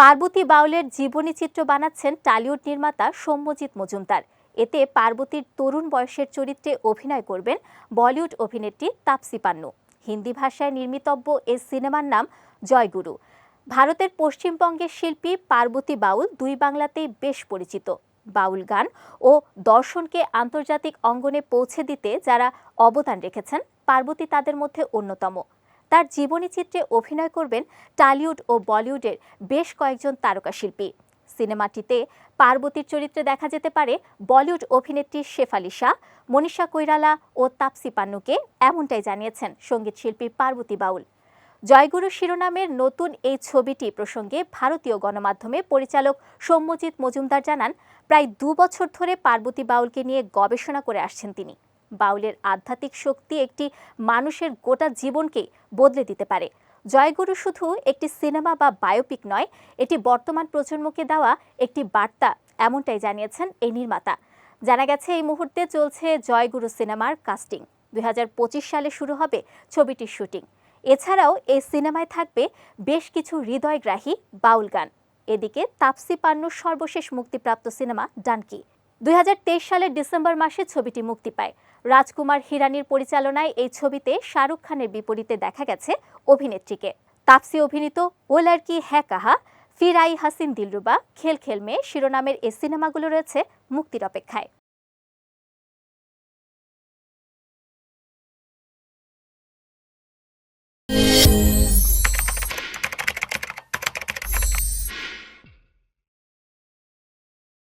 পার্বতী বাউলের জীবনী চিত্র বানাচ্ছেন টালিউড নির্মাতা সৌম্যজিৎ মজুমদার। এতে পার্বতীর তরুণ বয়সের চরিত্রে অভিনয় করবেন বলিউড অভিনেত্রী তাপসি পান্নু। হিন্দি ভাষায় নির্মিতব্য এই সিনেমার নাম জয়গুরু। ভারতের পশ্চিমবঙ্গের শিল্পী পার্বতী বাউল দুই বাংলাতেই বেশ পরিচিত। বাউল গান ও দর্শনকে আন্তর্জাতিক অঙ্গনে পৌঁছে দিতে যারা অবদান রেখেছেন, পার্বতী তাদের মধ্যে অন্যতম। তার জীবনী চিত্রে অভিনয় করবেন টালিউড ও বলিউডের বেশ কয়েকজন তারকা শিল্পী। সিনেমাটিতে পার্বতীর চরিত্রে দেখা যেতে পারে বলিউড অভিনেত্রী শেফালি শাহ, মনীষা কৈরালা ও তাপসি পান্নুকে, এমনটাই জানিয়েছেন সংগীত শিল্পী পার্বতী বাউল। জয়গুরু শিরোনামের নতুন এই ছবিটি প্রসঙ্গে ভারতীয় গণমাধ্যমে পরিচালক সৌম্যজিৎ মজুমদার জানান, প্রায় দু বছর ধরে পার্বতী বাউলকে নিয়ে গবেষণা করে আসছেন তিনি। বাউলের আধ্যাত্মিক শক্তি একটি মানুষের গোটা জীবনকেই বদলে দিতে পারে। জয়গুরু শুধু একটি সিনেমা বা বায়োপিক নয়, এটি বর্তমান প্রজন্মকে দেওয়া একটি বার্তা, এমনটাই জানিয়েছেন এই নির্মাতা। জানা গেছে, এই মুহূর্তে চলছে জয়গুরু সিনেমার কাস্টিং। দুই হাজার পঁচিশ সালে শুরু হবে ছবিটির শুটিং। এছাড়াও এই সিনেমায় থাকবে বেশ কিছু হৃদয়গ্রাহী বাউল গান। এদিকে তাপসি পান্নুর সর্বশেষ মুক্তিপ্রাপ্ত সিনেমা ডানকি। দুই হাজার তেইশ সালের ডিসেম্বর মাসে ছবিটি মুক্তি পায়। রাজকুমার হিরানির পরিচালনায় এই ছবিতে শাহরুখ খানের বিপরীতে দেখা গেছে অভিনেত্রীকে। তাপসি অভিনীত ও লড়কি হ্যাঁ কাহা ফির আই হাসিন দিলরুবা, খেল খেল মেয়ে শিরোনামের এই সিনেমাগুলো রয়েছে মুক্তির অপেক্ষায়।